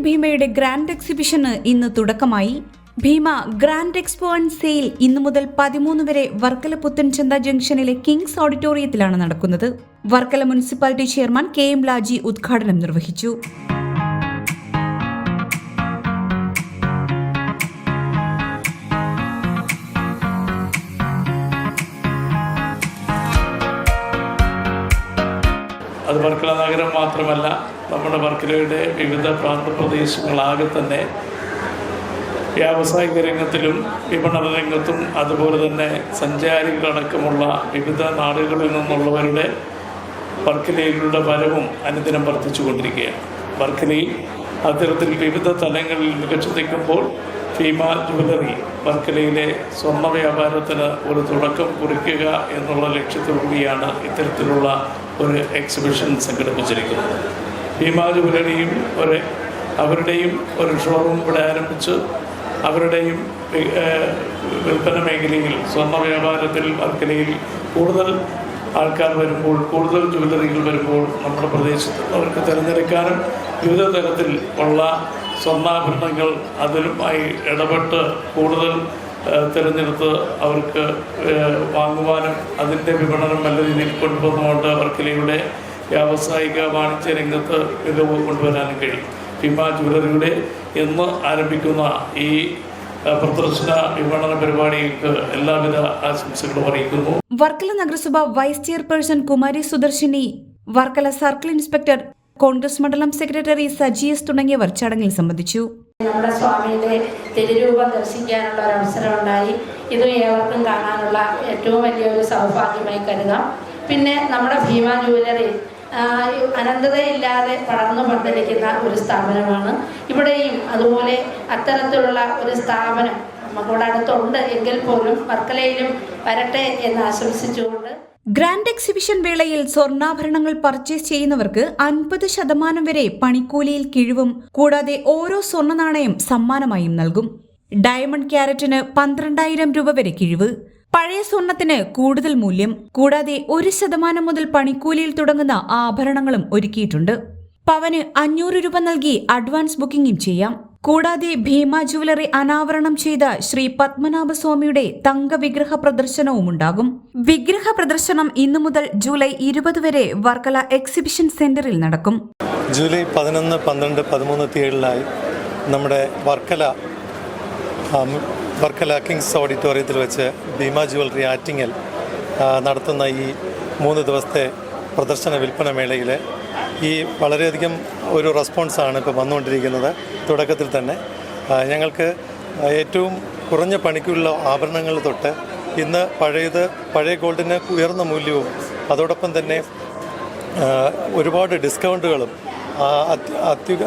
വർക്കലയുടെ grand എക്സിബിഷന് ഇന്ന് തുടക്കമായി. Bhima grand expo and sale ഇന്നു മുതൽ പതിമൂന്ന് വരെ വർക്കല പുത്തൻചന്ത ജംഗ്ഷനിലെ കിങ്സ് ഓഡിറ്റോറിയത്തിലാണ് നടക്കുന്നത്. Varkala municipality chairman K M Laji ഉദ്ഘാടനം നിർവഹിച്ചു. അത് വർക്കല നഗരം മാത്രമല്ല നമ്മുടെ വർക്കലയുടെ വിവിധ പ്രാന്തപ്രദേശങ്ങളാകെ തന്നെ വ്യാവസായിക രംഗത്തിലും വിപണന രംഗത്തും അതുപോലെ തന്നെ സഞ്ചാരികളടക്കമുള്ള വിവിധ നാടുകളിൽ നിന്നുള്ളവരുടെ വർക്കലയിലുള്ള വരവും അനുദിനം വർദ്ധിച്ചുകൊണ്ടിരിക്കുകയാണ് വർക്കലയിൽ അത്തരത്തിൽ വിവിധ തലങ്ങളിൽ മികച്ചു നിൽക്കുമ്പോൾ ഭീമ ജുവലറി വർക്കലയിലെ സ്വർണ വ്യാപാരത്തിന് ഒരു തുടക്കം കുറിക്കുക എന്നുള്ള ലക്ഷ്യത്തോടുകൂടിയാണ് ഇത്തരത്തിലുള്ള ഒരു എക്സിബിഷൻ സംഘടിപ്പിച്ചിരിക്കുന്നത് ഭീമ ജുവലറിയും ഒരു അവരുടെയും ഒരു ഷോറൂം ഇവിടെ ആരംഭിച്ച്. അവരുടെയും വിൽപ്പന മേഖലയിൽ സ്വർണ വ്യാപാരത്തിൽ വർക്കലയിൽ കൂടുതൽ ആൾക്കാർ വരുമ്പോൾ കൂടുതൽ ജ്വല്ലറികൾ വരുമ്പോൾ നമ്മുടെ പ്രദേശത്ത് അവർക്ക് തിരഞ്ഞെടുക്കാനും വിവിധ തരത്തിൽ ഉള്ള സ്വർണാഭരണങ്ങൾ അതിലുമായി ഇടപെട്ട് കൂടുതൽ തിരഞ്ഞെടുത്ത് അവർക്ക് വാങ്ങുവാനും അതിന്റെ വിപണനം നല്ല രീതിയിൽ കൊണ്ടുവന്നുകൊണ്ട് വർക്കലയുടെ വ്യാവസായിക വാണിജ്യ രംഗത്ത് മികവ് കൊണ്ടുവരാനും കഴിയും. ഭീമ ജ്വല്ലറിയുടെ ഇന്ന് ആരംഭിക്കുന്ന ഈ പ്രദർശന വിപണന എല്ലാവിധ ആശംസകളും അറിയിക്കുന്നു. വർക്കല നഗരസഭ vice chairperson Kumari Sudarshini Varkala circle inspector Congress മണ്ഡലം സെക്രട്ടറി സജി എസ് തുടങ്ങിയവർ ചടങ്ങിൽ സംബന്ധിച്ചു. നമ്മുടെ സ്വാമിയുടെ തിരുരൂപം ദർശിക്കാനുള്ള ഒരു അവസരം ഉണ്ടായി ഇത് ഏവർക്കും കാണാനുള്ള ഏറ്റവും വലിയൊരു സൗഭാഗ്യമായി കരുതാം. പിന്നെ നമ്മുടെ ഭീമ ജ്വല്ലറി അനന്തതയില്ലാതെ പടർന്നു പന്തലിക്കുന്ന ഒരു സ്ഥാപനമാണ്. ഇവിടെയും അതുപോലെ അത്തരത്തിലുള്ള ഒരു സ്ഥാപനം നമുക്കിവിടെ അടുത്തുണ്ട്. എങ്കിൽ പോലും വർക്കലയിലും വരട്ടെ എന്ന് ആശംസിച്ചുകൊണ്ട് ഗ്രാൻഡ് എക്സിബിഷൻ വേളയിൽ സ്വർണാഭരണങ്ങൾ പർച്ചേസ് ചെയ്യുന്നവർക്ക് അൻപത് ശതമാനം വരെ പണിക്കൂലിയിൽ കിഴിവും കൂടാതെ ഓരോ സ്വർണ നാണയം സമ്മാനമായും നൽകും. ഡയമണ്ട് ക്യാരറ്റിന് പന്ത്രണ്ടായിരം രൂപ വരെ കിഴിവ്. പഴയ സ്വർണത്തിന് കൂടുതൽ മൂല്യം കൂടാതെ ഒരു ശതമാനം മുതൽ പണിക്കൂലിയിൽ തുടങ്ങുന്ന ആഭരണങ്ങളും ഒരുക്കിയിട്ടുണ്ട്. പവന് അഞ്ഞൂറ് രൂപ നൽകി അഡ്വാൻസ് ബുക്കിംഗും ചെയ്യാം. കൂടാതെ ഭീമ ജുവലറി അനാവരണം ചെയ്ത ശ്രീ പത്മനാഭസ്വാമിയുടെ തങ്ക വിഗ്രഹ പ്രദർശനവും ഉണ്ടാകും. വിഗ്രഹ പ്രദർശനം ഇന്നു മുതൽ ജൂലൈ ഇരുപത് വരെ വർക്കല എക്സിബിഷൻ സെന്ററിൽ നടക്കും. ജൂലൈ പതിനൊന്ന് പന്ത്രണ്ട് പതിമൂന്ന് തീയതികളിലായി നമ്മുടെ വർക്കല വർക്കല കിങ്സ് ഓഡിറ്റോറിയത്തിൽ വെച്ച് ഭീമ ജുവലറി ആറ്റിങ്ങൽ നടത്തുന്ന ഈ മൂന്ന് ദിവസത്തെ പ്രദർശന വിൽപ്പന മേളയിൽ ഈ വളരെയധികം ഒരു റെസ്പോൺസാണ് ഇപ്പോൾ വന്നുകൊണ്ടിരിക്കുന്നത്. തുടക്കത്തിൽ തന്നെ ഞങ്ങൾക്ക് ഏറ്റവും കുറഞ്ഞ പണിക്കുള്ള ആഭരണങ്ങൾ തൊട്ട് ഇന്ന് പഴയത് പഴയ ഗോൾഡിന് ഉയർന്ന മൂല്യവും അതോടൊപ്പം തന്നെ ഒരുപാട് ഡിസ്കൗണ്ടുകളും അത്യ-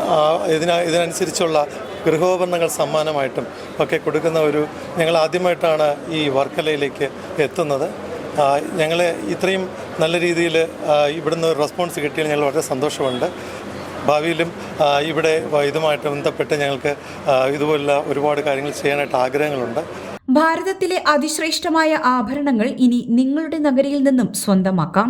ഇതിന ഇതിനനുസരിച്ചുള്ള ഗൃഹോപകരണങ്ങൾ സമ്മാനമായിട്ടും ഒക്കെ കൊടുക്കുന്ന ഒരു ഞങ്ങൾ ആദ്യമായിട്ടാണ് ഈ വർക്കലയിലേക്ക് എത്തുന്നത്. ഞങ്ങൾ ഇത്രയും നല്ല രീതിയിൽ ഇവിടുന്ന് റെസ്പോൺസ് കിട്ടിയാൽ ഞങ്ങൾ വളരെ സന്തോഷമുണ്ട്. ഭാവിയിലും ഇവിടെ ഇതുമായിട്ട് ബന്ധപ്പെട്ട് ഞങ്ങൾക്ക് ഇതുപോലുള്ള ഒരുപാട് കാര്യങ്ങൾ ചെയ്യാനായിട്ട് ആഗ്രഹങ്ങളുണ്ട്. ഭാരതത്തിലെ അതിശ്രേഷ്ഠമായ ആഭരണങ്ങൾ ഇനി നിങ്ങളുടെ നഗരിയിൽ നിന്നും സ്വന്തമാക്കാം.